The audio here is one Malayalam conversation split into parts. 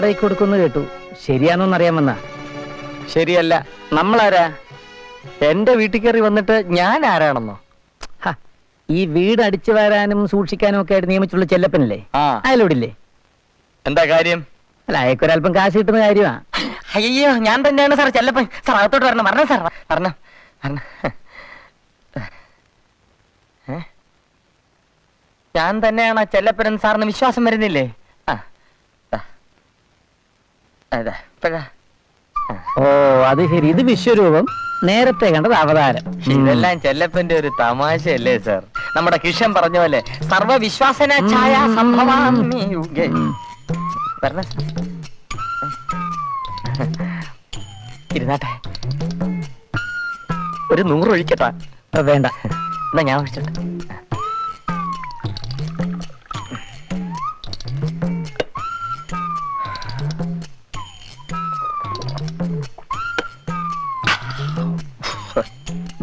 വാടകയ്ക്ക് കൊടുക്കുന്നു കേട്ടു. ശരിയാണോന്നറിയാൻ വന്ന ശരിയല്ല നമ്മളാരാ? എന്റെ വീട്ടിൽ കയറി വന്നിട്ട് ഞാൻ ആരാണെന്നോ? ഈ വീട് അടിച്ചു വരാനും സൂക്ഷിക്കാനും ഒക്കെ ആയിട്ട് നിയമിച്ചുള്ള ചെല്ലപ്പനല്ലേ? അയലോടില്ലേ? എന്താ കാര്യം? അല്ല അയക്കൊരല്പം കാശ് കിട്ടുന്ന കാര്യമാ. അയ്യോ ഞാൻ തന്നെയാണ് സാർ ചെല്ലപ്പൻ. സാർ അകത്തോട്ട് വരണം. വരണം സാർ വരണം. വരണം. ഏ? ഞാൻ തന്നെയാണ് ചെല്ലപ്പനൻ സാറിന് വിശ്വാസം വരുന്നില്ലേ. അതാ ഇപ്പഴാ. ഓ അത് ശരി. ഇത് വിശ്വരൂപം. നേരത്തെ കണ്ടത് അവതാരം. ഇതെല്ലാം ചെല്ലപ്പന്റെ ഒരു തമാശയല്ലേ സർ? നമ്മുടെ കിഷൻ പറഞ്ഞ പോലെ സർവവിശ്വാസന ഛായ സംഭവാമി യുഗേ. വരണേ. സാർ. ഇരുന്നാട്ടെ. ഒരു നൂറ് ഒഴിക്കട്ടാ വേണ്ട. എന്നാ ഞാൻ ഒഴിച്ചോട്ടെ.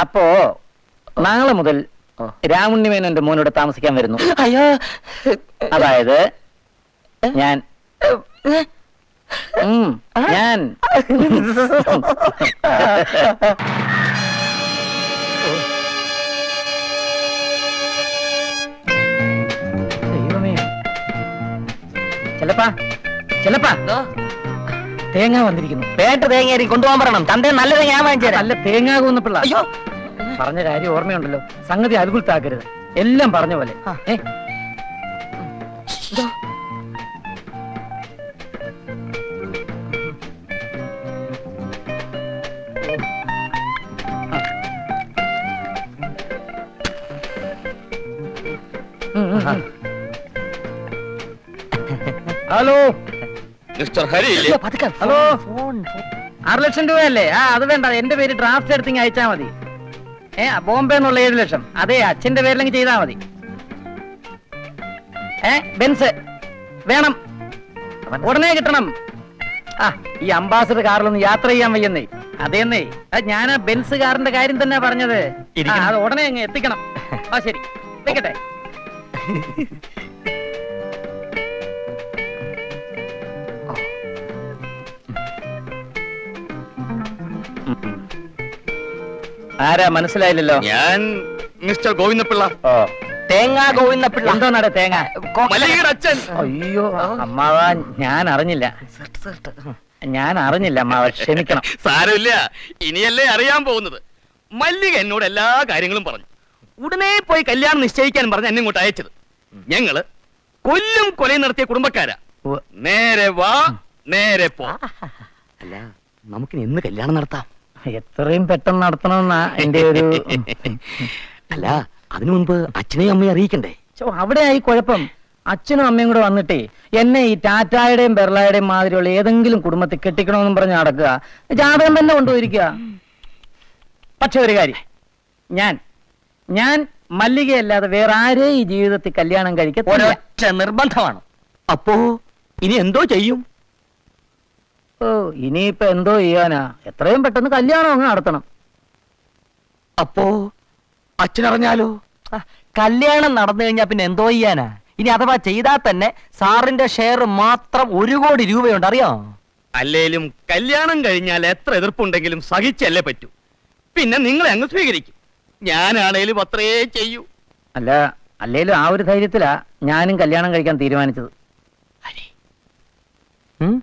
അപ്പോ നാളെ മുതൽ രാമുണ്ണിമേൻ എന്റെ മോനോട് താമസിക്കാൻ വരുന്നു. അയ്യോ. അതായത് ഞാൻ. ഞാൻ. ചെല്ലപ്പാ ചെല്ലപ്പാ. തേങ്ങ വന്നിരിക്കുന്നു. പേട്ട തേങ്ങേരി കൊണ്ടുപോകാൻ പറയണം. തന്റെ നല്ല തേങ്ങ ഞാൻ വാങ്ങിച്ചു നല്ല തേങ്ങ കൂന്നപ്പിള്ള അയ്യോ പറഞ്ഞ കാര്യം ഓർമ്മയുണ്ടല്ലോ. സംഗതി അതുകുൽത്താക്കരുത് എല്ലാം പറഞ്ഞ പോലെ. Hello. Mister Hari hello. Phone ആറ് ലക്ഷം രൂപയല്ലേ? ആ അത് വേണ്ട. എന്റെ പേര് ഡ്രാഫ്റ്റ് എടുത്തിങ് അയച്ചാ മതി. ഏ ബോംബെ എന്നുള്ള ഏഴ് ലക്ഷം. അതെ അച്ഛന്റെ പേരിലെങ്കിൽ ചെയ്താ മതി. ഏ ബെൻസ് വേണം. ഉടനെ കിട്ടണം. ആ ഈ അംബാസഡർ കാറിലൊന്ന് യാത്ര ചെയ്യാൻ വയ്യെന്നേ. അതേന്നേ അത് ഞാൻ ആ ബെൻസ് കാറിന്റെ കാര്യം തന്നെ പറഞ്ഞത്. ആ, അത് ഉടനെ അങ്ങ് എത്തിക്കണം. ആ ശരി. വെക്കട്ടെ. ആരാ? മനസ്സിലായില്ലല്ലോ. ഞാൻ മിസ്റ്റർ ഗോവിന്ദപിള്ള. ഓ. തേങ്ങ ഗോവിന്ദപ്പിള്ള നട തേങ്ങ? അച്ഛൻ. അയ്യോ അമ്മാവ ഞാൻ അറിഞ്ഞില്ല ഞാൻ അറിഞ്ഞില്ല അമ്മാവ. ക്ഷമിക്കണം. സാരമില്ല. ഇനിയല്ലേ അറിയാൻ പോകുന്നത്. മല്ലിക എന്നോട് എല്ലാ കാര്യങ്ങളും പറഞ്ഞു. ഉടനെ പോയി കല്യാണം നിശ്ചയിക്കാൻ പറഞ്ഞ് എന്നെ ഇങ്ങോട്ട് അയച്ചത്. ഞങ്ങൾ കൊല്ലും കൊലയും നടത്തിയ കുടുംബക്കാരാ. നേരെ വാ നേരെ പോ. അല്ല നമുക്കിനി എന്ന് കല്യാണം നടത്താം? എത്രയും പെട്ടെന്ന് നടത്തണമെന്നാ എന്റെ ഒരു അല്ല അതിനു മുൻപ് അച്ഛനെയും അമ്മയും അറിയിക്കണ്ടേ? അവിടെ ആയി കുഴപ്പം. അച്ഛനും അമ്മയും കൂടെ വന്നിട്ടേ എന്നെ ഈ ടാറ്റായുടെയും ബെർളയുടെയും മാതിരിയുള്ള ഏതെങ്കിലും കുടുംബത്തിൽ കെട്ടിക്കണമെന്നും പറഞ്ഞ് നടക്കുക. ജാതകം തന്നെ കൊണ്ടുപോയിരിക്കുക. പക്ഷെ ഒരു കാര്യം. ഞാൻ ഞാൻ മല്ലികയല്ലാതെ വേറെ ആരെയും ഈ ജീവിതത്തിൽ കല്യാണം കഴിക്കാൻ നിർബന്ധമാണ്. അപ്പോ ഇനി എന്തോ ചെയ്യും? ഓ ഇനിയിപ്പോ എന്തോ ചെയ്യാനാ? എത്രയും പെട്ടെന്ന് കല്യാണം അങ്ങ് നടത്തണം. അപ്പോ അച്ഛനറിഞ്ഞാലോ? ആ, കല്യാണം നടന്നു കഴിഞ്ഞാ പിന്നെ എന്തോ ചെയ്യാനാ? ഇനി അഥവാ ചെയ്താൽ തന്നെ സാറിന്റെ ഷെയർ മാത്രം ഒരു കോടി രൂപയുണ്ട് അറിയോ? അല്ലേലും കല്യാണം കഴിഞ്ഞാൽ എത്ര എതിർപ്പുണ്ടെങ്കിലും സഹിച്ചല്ലേ പറ്റൂ. പിന്നെ നിങ്ങൾ അങ്ങ് സ്വീകരിക്കും. ഞാനാണേലും അത്രേ ചെയ്യൂ. അല്ല അല്ലേലും ആ ഒരു ധൈര്യത്തിലാ ഞാനും കല്യാണം കഴിക്കാൻ തീരുമാനിച്ചത്. ഉം?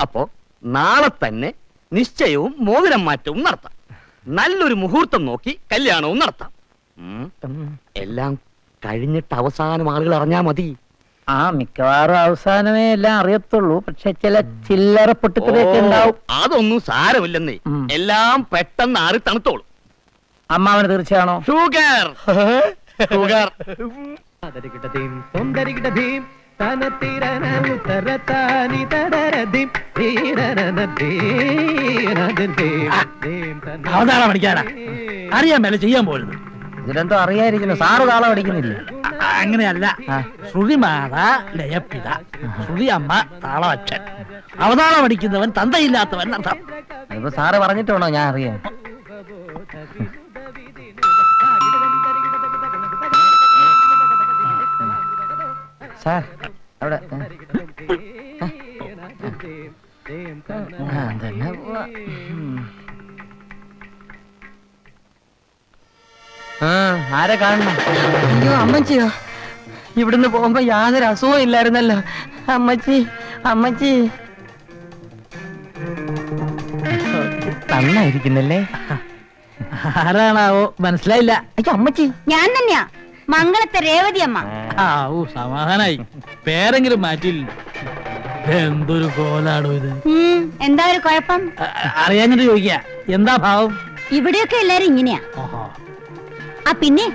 അപ്പോ നാളെ തന്നെ നിശ്ചയവും മോതിരം മാറ്റവും നടത്താം. നല്ലൊരു മുഹൂർത്തം നോക്കി കല്യാണവും നടത്താം. എല്ലാം കഴിഞ്ഞിട്ട് അവസാനം ആളുകൾ അറിഞ്ഞാ മതി. ആ മിക്കവാറും അവസാനമേ എല്ലാം അറിയത്തുള്ളൂ. പക്ഷെ ചില ചില്ലറ പൊട്ടിത്തെറിയൊക്കെ ഉണ്ടാവും. അതൊന്നും സാരമില്ലെന്നേ. എല്ലാം പെട്ടെന്ന് ആറി തണുത്തോളൂ. അമ്മാവന് തീർച്ചയാണോ? ഷുഗർ. ഷുഗർ. തരികിടതീം തൊന്തരികിടതീം തനത്തിരന తడరది తీరన അവതാളം പഠിക്കാനാ? അറിയാൻ മേലെ ചെയ്യാൻ പോലും ഇതിലെന്തോ അറിയാതിരിക്കുന്നു. സാറ് താളം അടിക്കുന്നില്ല? അ- അങ്ങനെയല്ല ശ്രുതിമാത ലയപ്പിത ശ്രുതി അമ്മ താളവച്ചൻ അവതാളം അടിക്കുന്നവൻ തന്തയില്ലാത്തവൻ അർത്ഥം ഇപ്പൊ സാറ് പറഞ്ഞിട്ട് വേണോ ഞാൻ അറിയാൻ സാർ അവിടെ ആരെ കാണണം? അയ്യോ അമ്മച്ചിയോ. ഇവിടുന്ന് പോകുമ്പോ യാതൊരു അസുഖവും ഇല്ലായിരുന്നല്ലോ. അമ്മച്ചി അമ്മച്ചി. നന്നായിരിക്കുന്നല്ലേ ആരാണാവോ? മനസ്സിലായില്ല. അയ്യോ അമ്മച്ചി. ഞാൻ തന്നെയാ. മംഗളത്തെ രേവതി അമ്മ. ആ ഓ സമാധാനായി. പേരെങ്കിലും മാറ്റിയില്ല. എന്തൊരു കോലാണോ ഇത്. ഉം, എന്താ ഒരു കുഴപ്പം? അ- അറിയാഞ്ഞിട്ട് ചോദിക്ക. എന്താ ഭാവം? ഇവിടെയൊക്കെ എല്ലാരും ഇങ്ങനെയാ. ഓഹോ. ആ പിന്നെ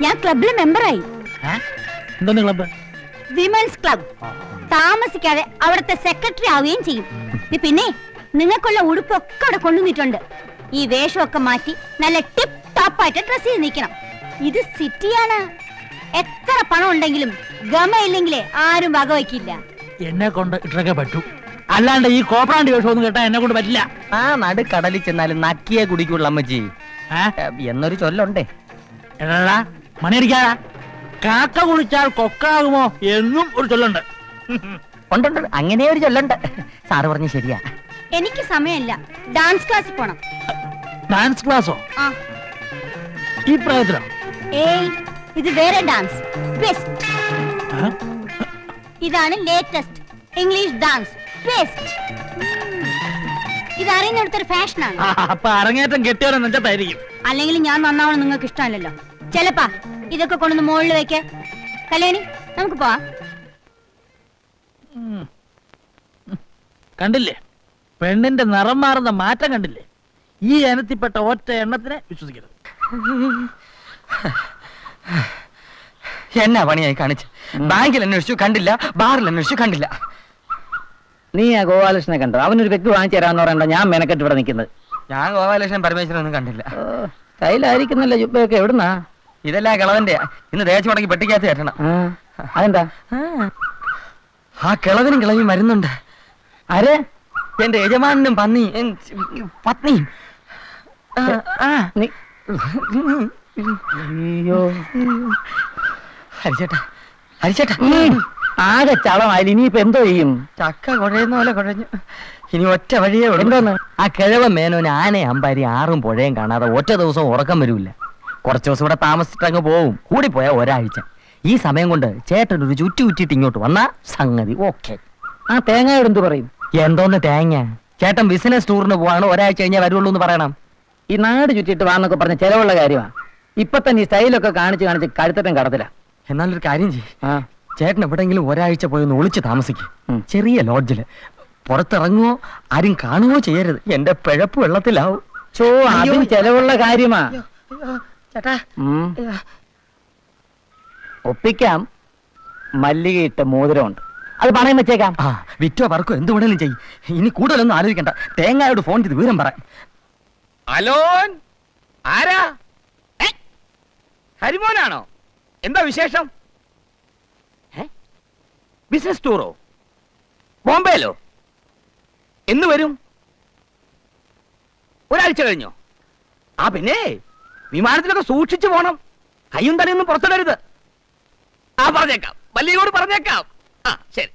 ഞാൻ ക്ലബിലെ മെമ്പറായി. ഏ? ക്ലബ്ബ്? Women's club. താമസിക്കാതെ അവിടുത്തെ സെക്രട്ടറി ആവുകയും ചെയ്യും. ഇത് പിന്നെ നിങ്ങൾക്കുള്ള ഉടുപ്പൊക്കെ അവിടെ കൊണ്ടുവന്നിട്ടുണ്ട്. ഈ വേഷമൊക്കെ മാറ്റി നല്ല ടിപ്പ് ടോപ്പായിട്ട് ഡ്രസ് ചെയ്ത് നിൽക്കണം. ഇത് സിറ്റിയാണ്. എത്ര പണം ഉണ്ടെങ്കിലും ഗമ ഇല്ലെങ്കിലേ ആരും വകവയ്ക്കില്ല. എന്നെ കൊണ്ട് ഇട്ടൊക്കെ പറ്റൂ. അല്ലാണ്ട് ഈ കോപ്രാണ്ട് വേഷമൊന്നും കേട്ടാ എന്നെ കൊണ്ട് പറ്റില്ല. ആ നടു കടലിൽ ചെന്നാലും നക്കിയെ കുടിക്കുള്ളൂ അമ്മച്ചി. ഏ? എന്നൊരു ചൊല്ലുണ്ടേ. എടാ മണിയടിക്കാടാ കാക്ക കുളിച്ചാൽ കൊക്കാകുമോ എന്നും ഒരു ചൊല്ലുണ്ട്. ഉണ്ടുണ്ട് അങ്ങനെ ഒരു ചൊല്ലുണ്ട്. സാറ് പറഞ്ഞു ശരിയാ. എനിക്ക് സമയമില്ല. ഡാൻസ് ക്ലാസ് പോണം. ഡാൻസ് ക്ലാസ്സോ? ആ. ഈ പ്രായത്തിലോ? ഏയ് ഇത് വേറെ ഡാൻസ് ബെസ്റ്റ് ഇതാണ് ലേറ്റസ്റ്റ് ഇംഗ്ലീഷ് ഡാൻസ് ബെസ്റ്റ് ഇത് അറിയുന്നിടത്തൊരു ഫാഷനാണ് അപ്പൊ അരങ്ങേറ്റം കെട്ടിയവരെ നെഞ്ചത്തായിരിക്കും അല്ലെങ്കിൽ ഞാൻ നന്നാവണം നിങ്ങൾക്ക് ഇഷ്ടമല്ലല്ലോ. ചെലപ്പാ ഇതൊക്കെ കൊണ്ടുവന്ന് മുകളിൽ വെക്ക്. കല്യാണി നമുക്ക് പോവാം. കണ്ടില്ലേ? പെണ്ണിന്റെ നിറം മാറുന്ന മാറ്റം കണ്ടില്ലേ? ഈ ഇനത്തിൽപ്പെട്ട ഒറ്റ എണ്ണത്തിനെ വിശ്വസിക്കരുത്. എന്നാ പണിയായി കാണിച്ച്? ബാങ്കിൽ അന്വേഷിച്ചു കണ്ടില്ല. ബാറിൽ അന്വേഷിച്ചു കണ്ടില്ല. നീ ആ ഗോപാലകൃഷ്ണനെ കണ്ടോ? അവനൊരു വ്യക്തി വാങ്ങിച്ചു തരാന്ന് പറയണ്ട ഞാൻ മെനക്കെട്ട് ഇവിടെ നിൽക്കുന്നത്. ഞാൻ ഗോപാലകൃഷ്ണൻ പരമേശ്വരനൊന്നും കണ്ടില്ല. കയ്യിലായിരിക്കുന്നല്ലേ ജുബയൊക്കെ എവിടുന്നാ? ഇതെല്ലാം കിളവന്റെ. ഇന്ന് ദേശം മുടക്കി പെട്ടിക്കകത്ത് കയറ്റണം. ആ, അതെന്താ? ആ കിളവനും കിളവിയും മരുന്നുണ്ട് ആരെ? എന്റെ യജമാനും പന്നി പത്നിയും. ആ, അയ്യോ. ഹരിച്ചേട്ടാ ഹരിച്ചേട്ടാ. ആകെ ചളമായാലും ഇനിയിപ്പോ എന്തോ ചെയ്യും? ചക്ക കുഴയുന്ന പോലെ കുഴഞ്ഞു. ഇനി ഒറ്റ വഴിയേ ഉള്ളൂ? ആ കിഴവ മേനോന് ആനയെ അമ്പാരി ആറും പുഴയും കാണാതെ ഒറ്റ ദിവസം ഉറക്കം വരൂല്ല. കുറച്ച് ദിവസം ഇവിടെ താമസിച്ചിട്ട് അങ്ങ് പോവും. കൂടി പോയാ ഒരാഴ്ച. ഈ സമയം കൊണ്ട് ചേട്ടൻ ഒരു ചുറ്റി ഉറ്റിട്ട് ഇങ്ങോട്ട് വന്നാ സംഗതി ഓക്കെ. ആ തേങ്ങ എന്ത് പറയും? എന്തോന്ന് തേങ്ങ? ചേട്ടൻ ബിസിനസ് ടൂറിന് പോവാണ്. ഒരാഴ്ച കഴിഞ്ഞാൽ വരുള്ളൂ എന്ന് പറയണം. ഈ നാട് ചുറ്റിയിട്ട് വാന്നൊക്കെ പറഞ്ഞ ചെലവുള്ള കാര്യമാണ് ഇപ്പൊ തന്നെ ഈ സ്റ്റൈലൊക്കെ കാണിച്ച് കാണിച്ച് കഴുത്തട്ടം കടത്തില്ല. എന്നാലൊരു കാര്യം ചെയ്യ്. ആ. ചേട്ടൻ എവിടെങ്കിലും ഒരാഴ്ച പോയി ഒന്ന് ഒളിച്ച് താമസിക്കും. ചെറിയ ലോഡ്ജിൽ. പുറത്തിറങ്ങുവോ ആരും കാണുകയോ ചെയ്യരുത്. എന്റെ പിഴപ്പ് വെള്ളത്തിലാവും. ചോ അതും ചെലവുള്ള കാര്യമാ. ചേട്ടാ. ഒപ്പിക്കാം. മല്ലികയിട്ട മോതിരമുണ്ട്. അത് പണയം വെച്ചേക്കാം. ആ വിറ്റോ പറക്കോ എന്ത് വേണേലും ചെയ്യും. ഇനി കൂടുതലൊന്നും ആലോചിക്കണ്ട. തേങ്ങയോട് ഫോൺ ചെയ്ത് വിവരം പറയാം അലോൻ? ആരാ? ഹരിമോനാണോ? എന്താ വിശേഷം? ബിസിനസ് ടൂറോ ബോംബെയിലോ? എന്ന് വരും? ഒരാഴ്ച കഴിഞ്ഞോ? ആ പിന്നെ വിമാനത്തിലൊക്കെ സൂക്ഷിച്ചു പോണം. കയ്യും തലയൊന്നും പുറത്തിടരുത്. ആ പറഞ്ഞേക്കാം. വല്ലിയോട് പറഞ്ഞേക്കാം. ആ ശരി.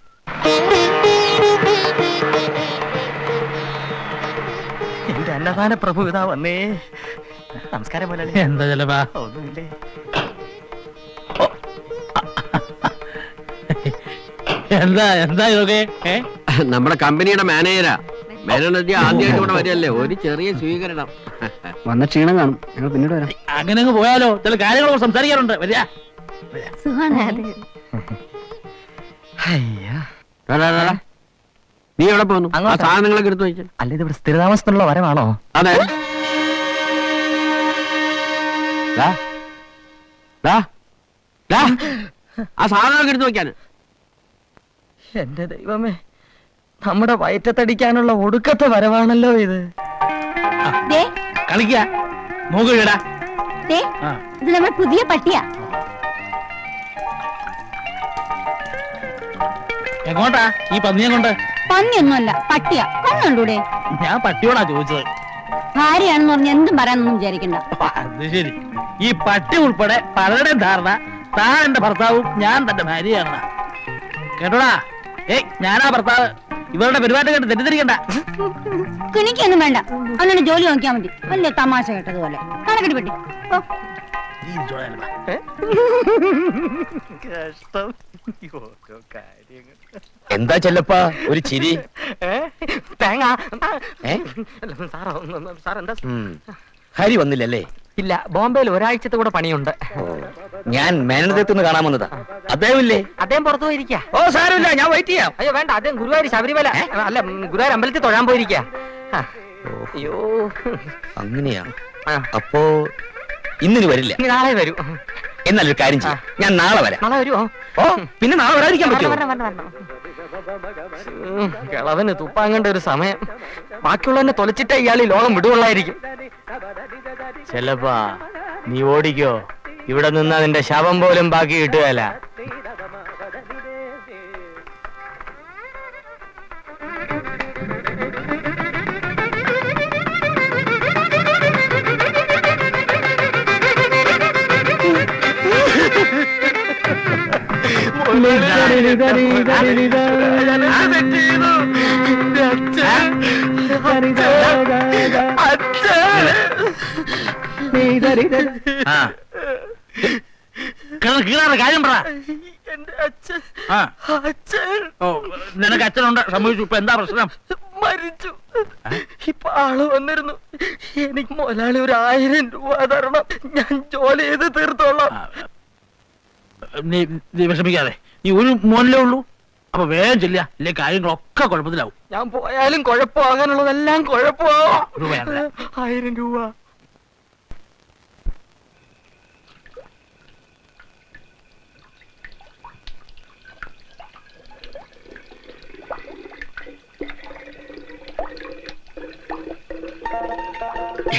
എന്റെ അന്നദാന പ്രഭു ഇതാ വന്നേ. നമസ്കാരം മുതലാളി. എന്താ ചെലവാ ഒന്നുമില്ലേ? എന്താ എന്താ ഇതൊക്കെ? ഏ? നമ്മുടെ കമ്പനിയുടെ മാനേജരാ. മാനേജർ ആദ്യമായിട്ട് ഇവിടെ വരികയല്ലേ? ഒരു ചെറിയ സ്വീകരണം. വന്ന ക്ഷീണം കാണും. ഞങ്ങൾ പിന്നീട് വരാം. അങ്ങനെ അങ്ങ് പോയാലോ? ചില കാര്യങ്ങളൊക്കെ സംസാരിക്കാറുണ്ട്. വരിക. സുഖാണ്. നീ എവിടെ പോകുന്നു ആ അങ്ങോട്ടാ. സാധനങ്ങളൊക്കെ എടുത്തു വെച്ചു. അല്ല ഇത് ഇവിടെ സ്ഥിരതാമസത്തിനുള്ള വരമാണോ അതെ. ആ സാധനങ്ങളൊക്കെ എടുത്തു വെക്കാൻ എന്റെ ദൈവമേ നമ്മുടെ വയറ്റത്തടിക്കാനുള്ള ഒടുക്കത്തെ വരവാണല്ലോ ഇത്. ദേ. കളിക്ക നോക്കിടാ ഇത് നമ്മുടെ പുതിയ പട്ടിയാ. എങ്ങോട്ടാ? ഈ പന്നിയെ കൊണ്ട്? പന്നിയൊന്നുമല്ല പട്ടിയാ. കണ്ണുണ്ടൂടെ ഞാൻ പട്ടിയോടാ ചോദിച്ചത്. ഭാര്യയാണെന്ന് പറഞ്ഞ എന്തും പറയാനൊന്നും വിചാരിക്കണ്ട. അത് ശരി. ഈ പട്ടി ഉൾപ്പെടെ പലരുടെയും ധാരണ താൻ എന്റെ ഭർത്താവും ഞാൻ തന്റെ ഭാര്യയാണ്. കേട്ടോടാ? ഏയ് ഞാനാ ഭർത്താവ്. ഇവരുടെ പെരുമാറ്റം കേട്ട് തെറ്റിദ്ധരിക്കണ്ട. കിണിക്കൊന്നും വേണ്ട. അങ്ങനെ ജോലി നോക്കിയാൽ മതി. വലിയ തമാശ കേട്ടതുപോലെ. കണക്കെട്ടി പെട്ടി. എന്താ ചെല്ലപ്പ? ഒരു ചിരി. തേങ്ങ. സാറോ എന്താ? ഹരി വന്നില്ലല്ലേ? ഇല്ല ബോംബെയിൽ ഒരാഴ്ചത്തെ കൂടെ പണിയുണ്ട്. ഞാൻ മേനടത്ത് നിന്ന് കാണാൻ വന്നതാ. അദ്ദേഹം ഇല്ലേ അദ്ദേഹം പുറത്തു പോയിരിക്കാ. ഓ സാരമില്ല ഞാൻ വെയിറ്റ് ചെയ്യാം. അയ്യോ വേണ്ട അദ്ദേഹം ഗുരുവായൂർ ശബരിമല അല്ല ഗുരുവായൂർ അമ്പലത്തിൽ തൊഴാൻ പോയിരിക്കാ. അയ്യോ. അങ്ങനെയാ? അപ്പോ ഇന്നിന് വരില്ല. നാളെ വരൂ. എന്നാലൊരു കാര്യം ചെയ്യാം. ഞാൻ നാളെ വരാം. നാളെ വരുമോ ഓ. പിന്നെ നാളെ വരാതിരിക്കാൻ പറ്റുമോ. കിളവന് തുപ്പാങ്ങേണ്ട ഒരു സമയം. ബാക്കിയുള്ളവനെ തൊലച്ചിട്ടേ ഇയാൾ ഈ ലോകം വിടുകൊള്ളായിരിക്കും. ചെല്ലപ്പാ നീ ഓടിക്കോ. ഇവിടെ നിന്നാ നിന്റെ ശവം പോലും ബാക്കി കിട്ടുകയല്ല. ആ. കിണ- കീറാതെ കാര്യം പറ. എന്റെ അച്ഛൻ. ആ. അച്ഛൻ. ഓ നിനക്ക് അച്ഛനുണ്ട് സംഭവിച്ചു ഇപ്പൊ എന്താ പ്രശ്നം? മരിച്ചു. ഇപ്പൊ ആൾ വന്നിരുന്നു. എനിക്ക് മുതലാളി ഒരു ആയിരം രൂപ തരണം. ഞാൻ ജോലി ചെയ്ത് തീർത്തോളാം. ആ, നീ നീ വിഷമിക്കാതെ. നീ ഒരു മോനിലേ ഉള്ളൂ? അപ്പൊ വേഗം ചെല്ലുക. ഇല്ലേ കാര്യങ്ങളൊക്കെ കുഴപ്പത്തിലാവും. ഞാൻ പോയാലും കുഴപ്പമാകാനുള്ളതെല്ലാം കുഴപ്പമാവും. രൂപയാണ് ആയിരം രൂപ.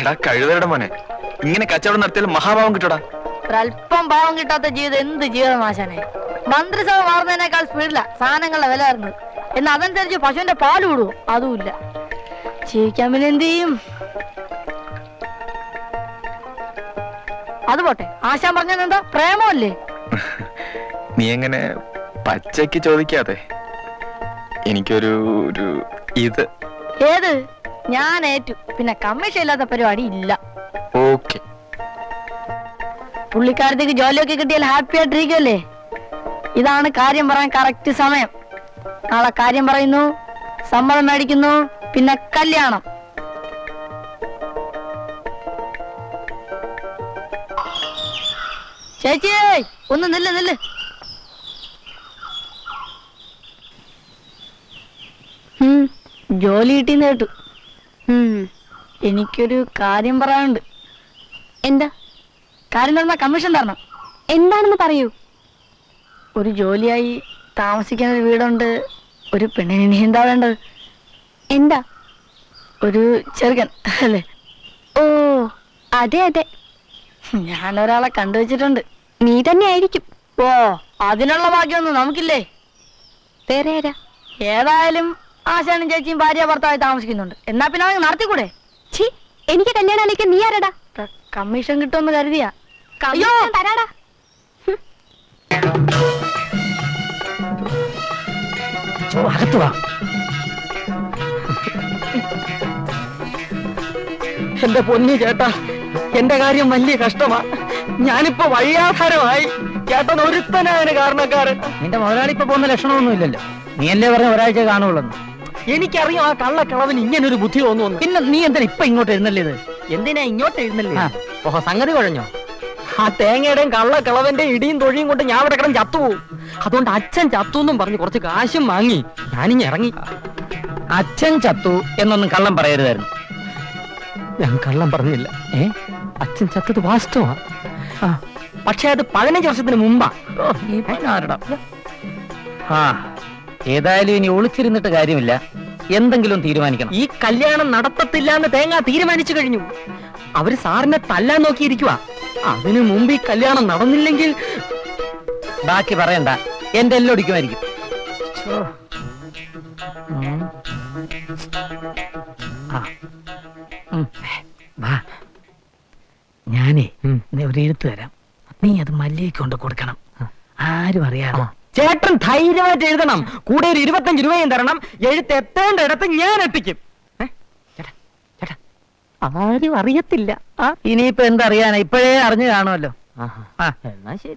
എടാ കഴുതരുടെ മോനെ. ഇങ്ങനെ കച്ചവടം നടത്തിയാൽ മഹാഭാവം കിട്ടടാ. ഒരല്പം ഭാവം കിട്ടാത്ത ജീവിതം എന്ത് ജീവിതമാശാനെ മന്ത്രിസഭ മാറുന്നതിനേക്കാൾ സ്പീഡില്ല സാധനങ്ങളുടെ വില വരുന്നത് എന്നാൽ അതനുസരിച്ച് പശുവിന്റെ പാൽ വിടുവോ അതുമില്ല ജീവിക്കാൻ പിന്നെ എന്ത് ചെയ്യും? അത് പോട്ടെ. ആശാൻ പറഞ്ഞത് എന്താ? പ്രേമമല്ലേ? നീ എങ്ങനെ പച്ചയ്ക്ക് ചോദിക്കാതെ എനിക്കൊരു ഒരു ഇത്. ഏത്? ഞാൻ ഏറ്റു. പിന്നെ കമ്മീഷൻ ഇല്ലാത്ത പരിപാടി ഇല്ല. ഓക്കെ പുള്ളിക്കാരത്തേക്ക് ജോലിയൊക്കെ കിട്ടിയാൽ ഹാപ്പി ആയിട്ടിരിക്കുമല്ലേ ഇതാണ് കാര്യം പറയാൻ കറക്റ്റ് സമയം. നാളെ കാര്യം പറയുന്നു സമ്മതം മേടിക്കുന്നു പിന്നെ കല്യാണം. ചേച്ചി ഒന്ന് നില്ല് നില്ല്. ജോലി കിട്ടിന്ന് കേട്ടു. എനിക്കൊരു കാര്യം പറയാനുണ്ട്. എന്താ? കാര്യം തന്ന കമ്മീഷൻ തരണം. എന്താണെന്ന് പറയൂ. ഒരു ജോലിയായി താമസിക്കാൻ ഒരു വീടുണ്ട്. ഒരു പെണ്ണിന് ഇനി എന്താ വേണ്ടത്? എന്താ? ഒരു ചെറുകൻ അല്ലേ? ഓ അതെ അതെ. ഞാൻ ഒരാളെ കണ്ടുവച്ചിട്ടുണ്ട്. നീ തന്നെ ആയിരിക്കും. ഓ അതിനുള്ള ഭാഗ്യമൊന്നും നമുക്കില്ലേ? വേറെ ആരാ? ഏതായാലും ആശാനും ചേച്ചിയും ഭാര്യ ഭർത്താവായി താമസിക്കുന്നുണ്ട്. എന്നാ പിന്നെ അവന് നടത്തിക്കൂടെ? ഛീ എനിക്ക് കല്യാണം ആലോചിക്കാൻ നീ ആരടാ? കമ്മീഷൻ കിട്ടുമെന്ന് കരുതിയാ. അയ്യോ! തരാടാ. അകത്ത് വാ. എന്റെ പൊന്നി ചേട്ടാ എന്റെ കാര്യം വലിയ കഷ്ടമാ. ഞാനിപ്പോ വഴിയാധാരമായി. ചേട്ടൻ ഒരുത്തനാണ് കാരണക്കാരൻ. നിന്റെ മുതലാളി ഇപ്പൊ പോകുന്ന ലക്ഷണമൊന്നും ഇല്ലല്ലോ നീ എന്നെ പറഞ്ഞ ഒരാഴ്ച കാണുള്ളൂ എനിക്കറിയാം ആ കള്ളക്കിളവന് ഇങ്ങനെ ഒരു ബുദ്ധി തോന്നുന്നു. പിന്നെ നീ എന്തിനാ ഇപ്പൊ ഇങ്ങോട്ട് എഴുന്നള്ളിയത്? എന്തിനാ ഇങ്ങോട്ട് എഴുന്നല്ലേ ആ. ഓഹോ സംഗതി കുഴഞ്ഞോ? ആ തേങ്ങയുടെയും കള്ളക്കിളവന്റെ ഇടിയും തൊഴിയും കൊണ്ട് ഞാൻ ഇവിടെ കിടന്ന് ചത്തുപോകും അതുകൊണ്ട് അച്ഛൻ ചത്തു എന്നും പറഞ്ഞ് കുറച്ച് കാശും വാങ്ങി ഞാനിങ്ങ് ഇറങ്ങി. അച്ഛൻ ചത്തു എന്നൊന്നും കള്ളം പറയരുതായിരുന്നു. ഞാൻ കള്ളം പറഞ്ഞില്ല. ഏ? അച്ഛൻ ചത്തത് വാസ്തവാ ആ, പക്ഷേ അത് പതിനഞ്ച് വർഷത്തിന് മുമ്പാ. ഈ. ആ. ഏതായാലും ഇനി ഒളിച്ചിരുന്നിട്ട് കാര്യമില്ല. എന്തെങ്കിലും തീരുമാനിക്കണം. ഈ കല്യാണം നടത്തത്തില്ല എന്ന് തേങ്ങ തീരുമാനിച്ചു കഴിഞ്ഞു. അവർ സാറിനെ തല്ലാൻ നോക്കിയിരിക്കുക അതിനു മുമ്പ് ഈ കല്യാണം നടന്നില്ലെങ്കിൽ ബാക്കി പറയണ്ട. എന്റെ എല്ലാം ഒടിക്കുമായിരിക്കും. ഛോ. ഉം. ആ. ഉം. വാ. ഞാനേ ഉം. ഒരു എഴുത്ത് തരാം. നീ അത് മല്ലിയൊക്കെ കൊണ്ട് കൊടുക്കണം. ആരും അറിയാതെ. ചേട്ടൻ ധൈര്യമായിട്ട് എഴുതണം. കൂടെ ഒരു ഇരുപത്തഞ്ച് രൂപയും തരണം. എഴുത്ത് എത്തേണ്ട ഇടത്ത് ഞാൻ എത്തിക്കും. ആരും അറിയത്തില്ല. ഇനിയിപ്പോ എന്തറിയാനാ ഇപ്പോഴേ അറിഞ്ഞു കാണുമല്ലോ. ആ. എന്നാ ശരി.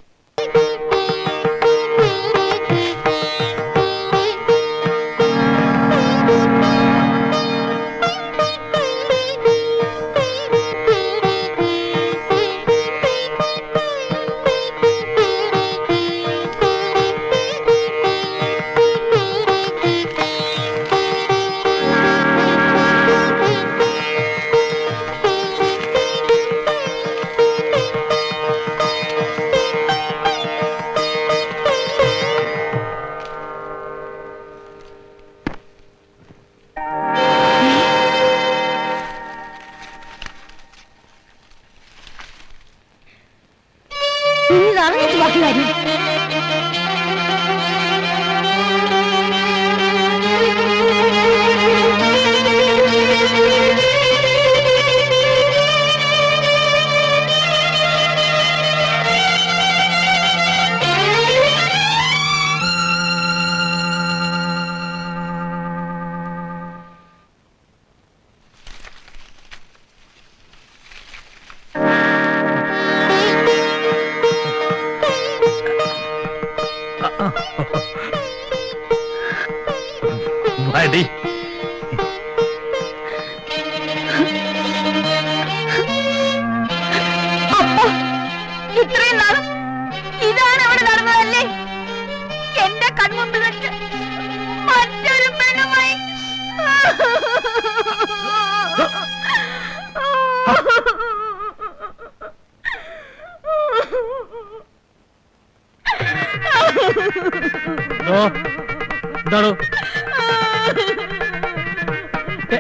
എന്താണോ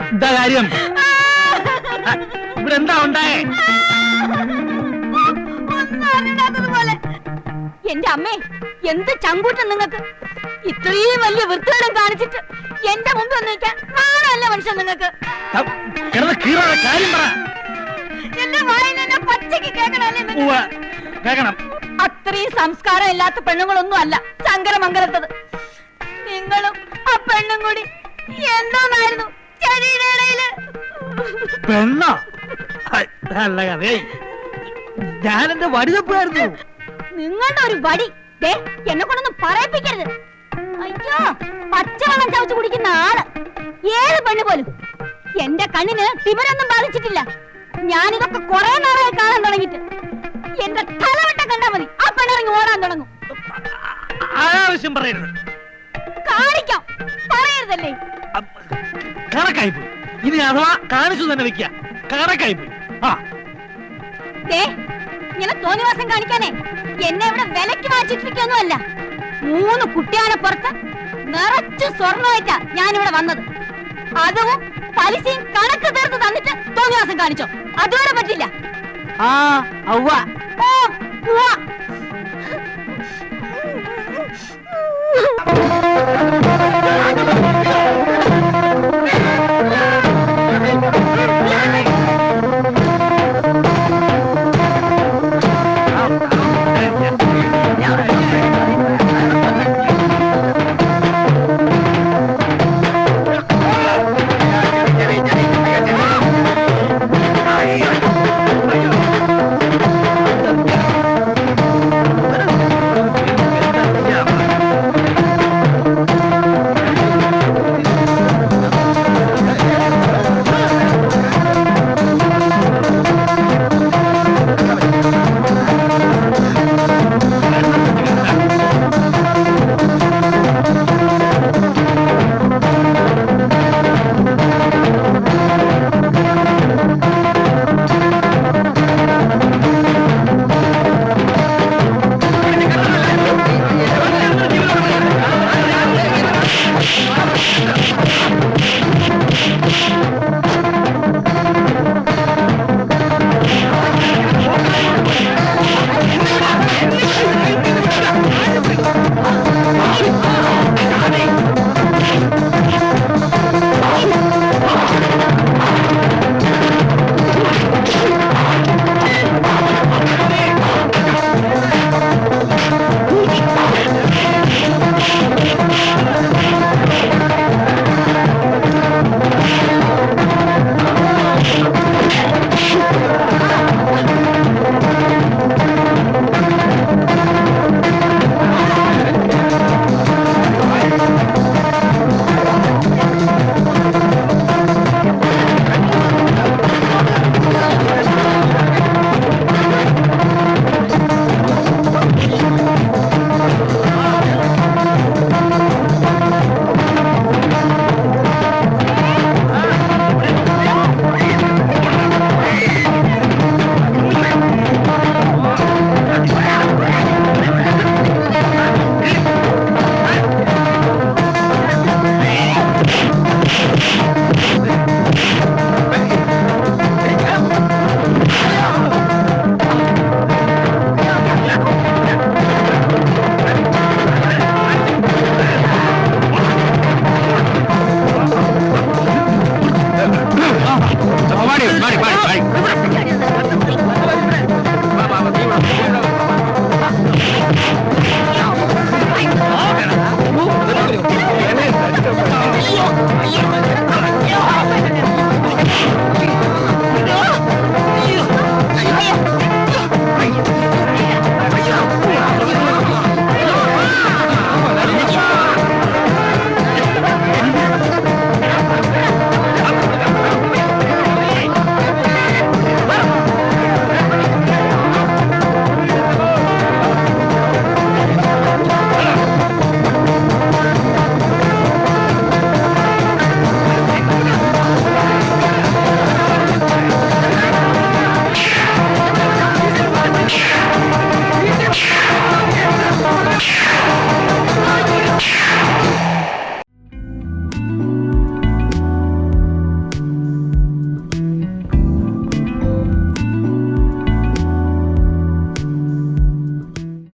എന്താ കാര്യം? ഇവിടെ എന്താ ഉണ്ടായേ? എന്റെ അമ്മേ എന്ത് ചങ്കൂട്ടം നിങ്ങക്ക് ഇത്രയും വലിയ വൃത്തികേടും കാണിച്ചിട്ട് എന്റെ മുമ്പിൽ നിൽക്കാൻ നാണല്ല മനുഷ്യൻ നിങ്ങക്ക് എന്റെ വായിൽ എന്നെ പച്ചയ്ക്ക് കേൾക്കണല്ലേ കേക്കണം അത്രയും സംസ്കാരം ഇല്ലാത്ത പെണ്ണുങ്ങളൊന്നും അല്ല ശങ്കരമംഗലത്തത്. നിങ്ങളും ആ പെണ്ണും കൂടി എന്തോന്നായിരുന്നു ചെടിയുടെ ഇടയിൽ പെണ്ണോ ഹൈ, നല്ല കഥയായി ഞാൻ എന്റെ വടിതപ്പായിരുന്നു നിങ്ങളുടെ ഒരു വടി ദേ എന്നെ കൊണ്ടൊന്നും പറയിപ്പിക്കരുത് അയ്യോ പച്ചവെള്ളം ചവച്ച് കുടിക്കുന്ന ആൾ ഏത് പെണ്ണ് പോലും എന്റെ കണ്ണിന് തിമിരൊന്നും ബാധിച്ചിട്ടില്ല ഞാനിതൊക്കെ കുറെ നാളായി കാണാൻ തുടങ്ങിയിട്ട് എന്റെ തലവട്ടം കണ്ടാ മതി ആ പെണ്ണിറങ്ങി ഓടാൻ തുടങ്ങും അനാവശ്യം പറയരുത് കാണിക്കാം. പറയരുതല്ലേ? കറക്കായി പോയി. ഇനി അഥവാ കാണിച്ചു തന്നെ വെക്കുക. കറക്കായി പോയി. ആ. ഇങ്ങനെ തോന്നിവാസം കാണിക്കാനേ എന്നെ ഇവിടെ വിലക്ക് വാച്ചിട്ടിരിക്കൊന്നുമല്ല മൂന്ന് കുട്ടികളെ പുറത്ത് നിറച്ചു സ്വർണമായിട്ടാ ഞാനിവിടെ വന്നത്. അതും പലിശയും കണക്ക് തീർത്ത് തന്നിട്ട് തോന്നിവാസം കാണിച്ചോ. അതുവരെ പറ്റില്ല. ആ ഔവ ഓ ഉവ്വ. Thank you.